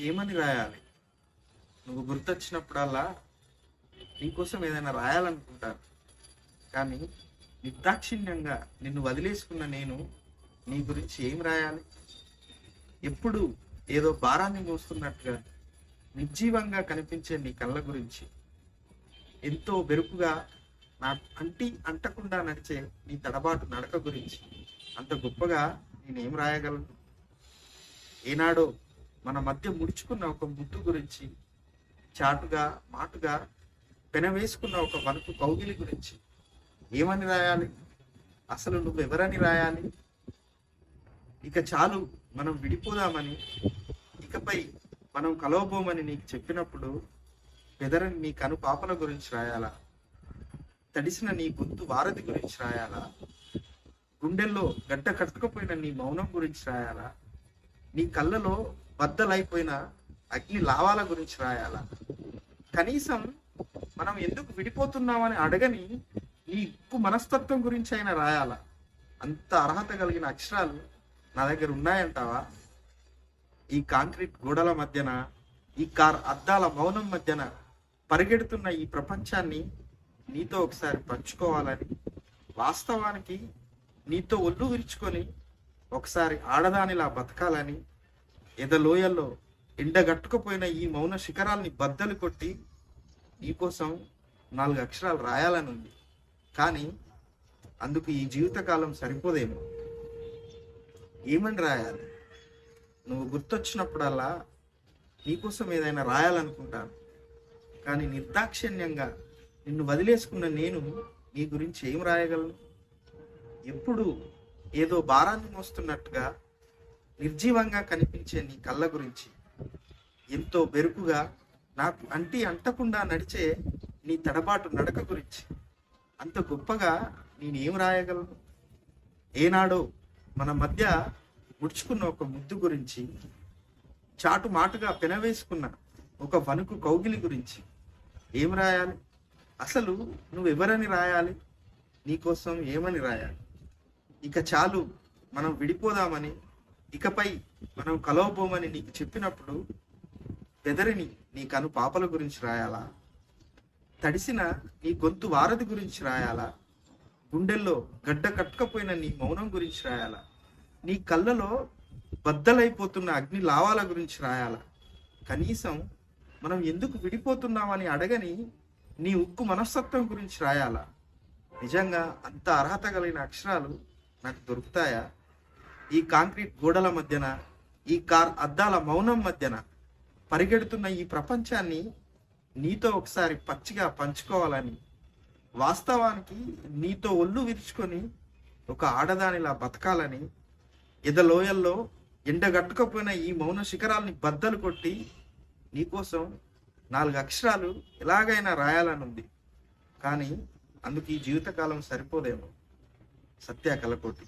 ఏమని రాయాలి? నువ్వు గుర్తొచ్చినప్పుడల్లా నీకోసం ఏదైనా రాయాలనుకుంటాను. కానీ నిర్దాక్షిణ్యంగా నిన్ను వదిలేసుకున్న నేను నీ గురించి ఏం రాయాలి? ఎప్పుడు ఏదో భారాన్ని మోస్తున్నట్టుగా నిర్జీవంగా కనిపించే నీ కళ్ళ గురించి ఎంతో బెరుకుగా నా అంటి అంటకుండా నడిచే నీ తడబాటు నడక గురించి అంత గొప్పగా నేనేం రాయగలను? ఏనాడో మన మధ్య ముడుచుకున్న ఒక ముద్దు గురించి చాటుగా మాటుగా పెనవేసుకున్న ఒక వణుకు కౌగిలి గురించి. ఏమని రాయాలి? అసలు నువ్వు ఎవరని రాయాలి? ఇక చాలు మనం విడిపోదామని. ఇకపై మనం కలవబోమని నీకు చెప్పినప్పుడు బెదరని నీ కను పాపల గురించి రాయాలా? తడిసిన నీ గొంతు వారధి గురించి రాయాలా? గుండెల్లో గడ్డ కట్టుకుపోయిన నీ మౌనం గురించి రాయాలా? నీ కళ్ళలో బద్దలైపోయిన అగ్ని లావాల గురించి రాయాలా. కనీసం మనం ఎందుకు విడిపోతున్నామని అడగని నీ ఉప్పు మనస్తత్వం గురించి అయినా రాయాల. అంత అర్హత కలిగిన అక్షరాలు నా దగ్గర ఉన్నాయంటావా? ఈ కాంక్రీట్ గోడల మధ్యన ఈ కార్ అద్దాల మౌనం మధ్యన పరిగెడుతున్న ఈ ప్రపంచాన్ని నీతో ఒకసారి పంచుకోవాలని వాస్తవానికి నీతో ఒళ్ళు విరుచుకొని ఒకసారి ఆడదానిలా బతకాలని ఎదలోయల్లో ఎండగట్టుకుపోయిన ఈ మౌన శిఖరాల్ని బద్దలు కొట్టి నీకోసం నాలుగు అక్షరాలు రాయాలని ఉంది. కానీ అందుకు ఈ జీవితకాలం సరిపోదేమో. ఏమని రాయాలి? నువ్వు గుర్తొచ్చినప్పుడల్లా నీకోసం ఏదైనా రాయాలనుకుంటాను. కానీ నిర్దాక్షిణ్యంగా నిన్ను వదిలేసుకున్న నేను నీ గురించి ఏం రాయగలను? ఎప్పుడు ఏదో భారాన్ని మోస్తున్నట్టుగా నిర్జీవంగా కనిపించే నీ కళ్ళ గురించి ఎంతో బెరుకుగా నాకు అంటి అంటకుండా నడిచే నీ తడబాటు నడక గురించి అంత గొప్పగా నేనేం రాయగలను? ఏనాడో మన మధ్య ముడుచుకున్న ఒక ముద్దు గురించి చాటు మాటుగా పెనవేసుకున్న ఒక వణుకు కౌగిలి గురించి ఏం రాయాలి? అసలు నువ్వెవరని రాయాలి? నీకోసం ఏమని రాయాలి? ఇక చాలు మనం విడిపోదామని ఇకపై మనం కలవబోమని నీకు చెప్పినప్పుడు బెదరిని నీ కను పాపల గురించి రాయాలా? తడిసిన నీ గొంతు వారధి గురించి రాయాలా? గుండెల్లో గడ్డ కట్టుకపోయిన నీ మౌనం గురించి రాయాలా? నీ కళ్ళలో బద్దలైపోతున్న అగ్ని లావాల గురించి రాయాలా? కనీసం మనం ఎందుకు విడిపోతున్నామని అడగని నీ ఉక్కు మనస్తత్వం గురించి రాయాలా? నిజంగా అంత అర్హత కలిగిన అక్షరాలు నాకు దొరుకుతాయా? ఈ కాంక్రీట్ గోడల మధ్యన ఈ కార్ అద్దాల మౌనం మధ్యన పరిగెడుతున్న ఈ ప్రపంచాన్ని నీతో ఒకసారి పచ్చిగా పంచుకోవాలని వాస్తవానికి నీతో ఒళ్ళు విరుచుకొని ఒక ఆడదానిలా బతకాలని ఎదలోయల్లో ఎండగట్టుకపోయిన ఈ మౌన శిఖరాల్ని బద్దలు కొట్టి నీకోసం నాలుగు అక్షరాలు ఎలాగైనా రాయాలనుంది. కానీ అందుకు ఈ జీవితకాలం సరిపోదేమో. సత్య కలకోటి.